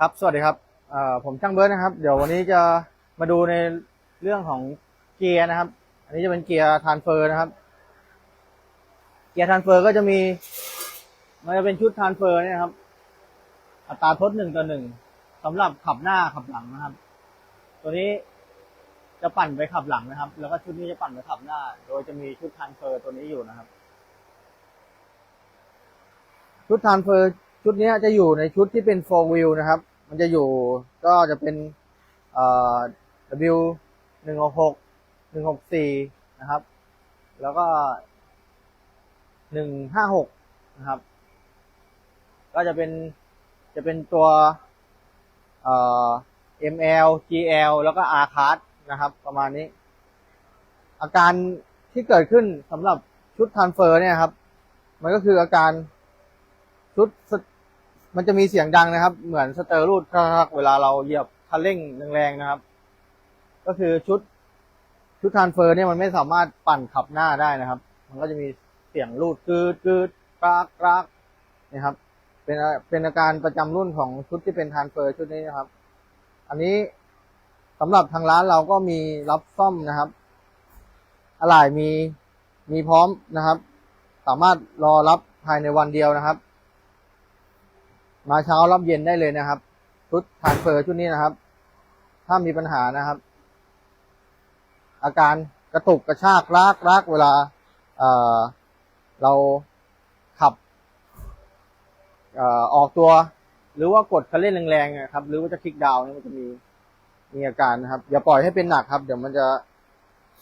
ครับ สวัสดีครับผมช่างเบิร์ดนะครับ เดี๋ยววันนี้จะมาดูในเรื่องของเกียร์นะครับ อันนี้จะเป็นเกียร์ทานเฟอร์นะครับ เกียร์ทานเฟอร์ก็จะมี มันจะเป็นชุดทานเฟอร์เนี่ยนะครับ อัตราทดหนึ่งต่อหนึ่งสำหรับขับหน้าขับหลังนะครับ ตัวนี้จะปั่นไปขับหลังนะครับ แล้วก็ชุดนี้จะปั่นไปขับหน้า โดยจะมีชุดทานเฟอร์ตัวนี้อยู่นะครับ ชุดทานเฟอร์ ชุดนี้จะอยู่ในชุดที่เป็น4 wheel นะครับ มันจะอยู่ก็จะเป็นเอ่อ W หนึ่งหกหกหนึ่งหกสี่นะครับ แล้วก็หนึ่งห้าหกนะครับ ก็จะเป็นจะเป็นตัวเอ่อ ML GL แล้วก็ R card นะครับ ประมาณนี้ อาการที่เกิดขึ้นสำหรับชุดทรานเฟอร์เนี่ยครับ มันก็คืออาการชุด มันจะมีเสียงดังนะครับ เหมือนสเตอร์รูดครักเวลาเราเหยียบคันเร่งแรงๆนะครับ ก็คือชุดชุดทานเฟอร์เนี่ยมันไม่สามารถปั่นขับหน้าได้นะครับ มันก็จะมีเสียงรูดกืดกืดกรากกรากนะครับเป็นเป็นอาการประจำรุ่นของชุดที่เป็นทานเฟอร์ชุดนี้นะครับ อันนี้สำหรับทางร้านเราก็มีรับซ่อมนะครับ อะไหล่มีมีพร้อมนะครับ สามารถรอรับภายในวันเดียวนะครับ มาเช้ารับเย็นได้เลยนะครับชุดทานเฟอร์ชุดนี้นะครับ ถ้ามีปัญหานะครับ อาการกระตุกกระชากลากลากเวลาเเราขับอออกตัว หรือว่ากดคันเร่งแรงๆนะครับ หรือว่าจะคลิกดาวน์นี่มันจะมีมีอาการนะครับ อย่าปล่อยให้เป็นหนักครับ เดี๋ยวมันจะ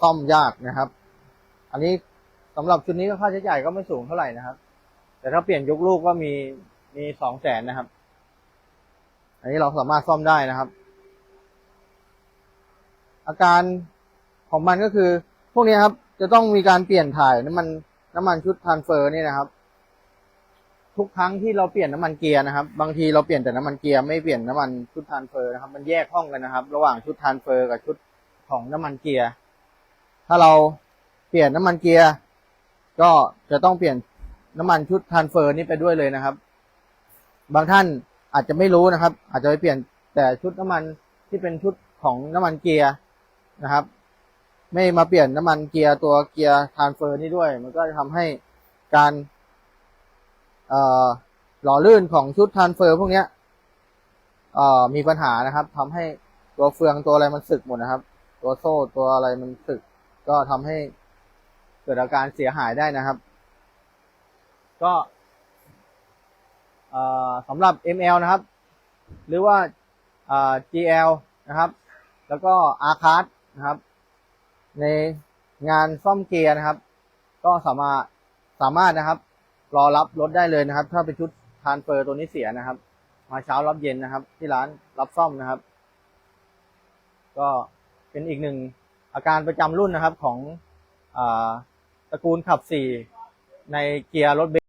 ซ่อมยากนะครับ อันนี้สำหรับชุดนี้ก็ค่าใช้จ่ายก็ไม่สูงเท่าไหร่นะครับ แต่ถ้าเปลี่ยนยกลูกก็มี มีสองแสนนะครับ อันนี้เราสามารถซ่อมได้นะครับ อาการของมันก็คือ พวกนี้ครับ จะต้องมีการเปลี่ยนถ่ายน้ำมันน้ำมันชุดทานเฟอร์นี่นะครับ ทุกครั้งที่เราเปลี่ยนน้ำมันเกียร์นะครับ บางทีเราเปลี่ยนแต่น้ำมันเกียร์ไม่เปลี่ยนน้ำมันชุดทานเฟอร์นะครับ มันแยกห้องกันนะครับ ระหว่างชุดทานเฟอร์กับชุดของน้ำมันเกียร์ ถ้าเราเปลี่ยนน้ำมันเกียร์ก็จะต้องเปลี่ยนน้ำมันชุดทานเฟอร์นี้ไปด้วยเลยนะครับ บางท่านอาจจะไม่รู้นะครับ อาจจะไปเปลี่ยนแต่ชุดน้ำมันที่เป็นชุดของน้ำมันเกียร์นะครับ ไม่มาเปลี่ยนน้ำมันเกียร์ตัวเกียร์ทานเฟอร์นี้ด้วย มันก็จะทำให้การหล่อลื่นของชุดทานเฟอร์พวกนี้มีปัญหานะครับทำให้ตัวเฟืองตัวอะไรมันสึกหมดนะครับ ตัวโซ่ตัวอะไรมันสึก ก็ทำให้เกิดอาการเสียหายได้นะครับ ก็ สำหรับ ML นะครับ หรือว่าเอ่อ GL นะครับ แล้วก็ R card นะครับ ในงานซ่อมเกียร์นะครับ ก็สามารถสามารถนะครับ รอรับรถได้เลยนะครับ ถ้าเป็นชุดทานเฟอร์ตัวนี้เสียนะครับ มาเช้ารับเย็นนะครับ ที่ร้านรับซ่อมนะครับ ก็เป็นอีกหนึ่งอาการประจำรุ่นนะครับของอตระกูลขับสี่ในเกียร์รถเบน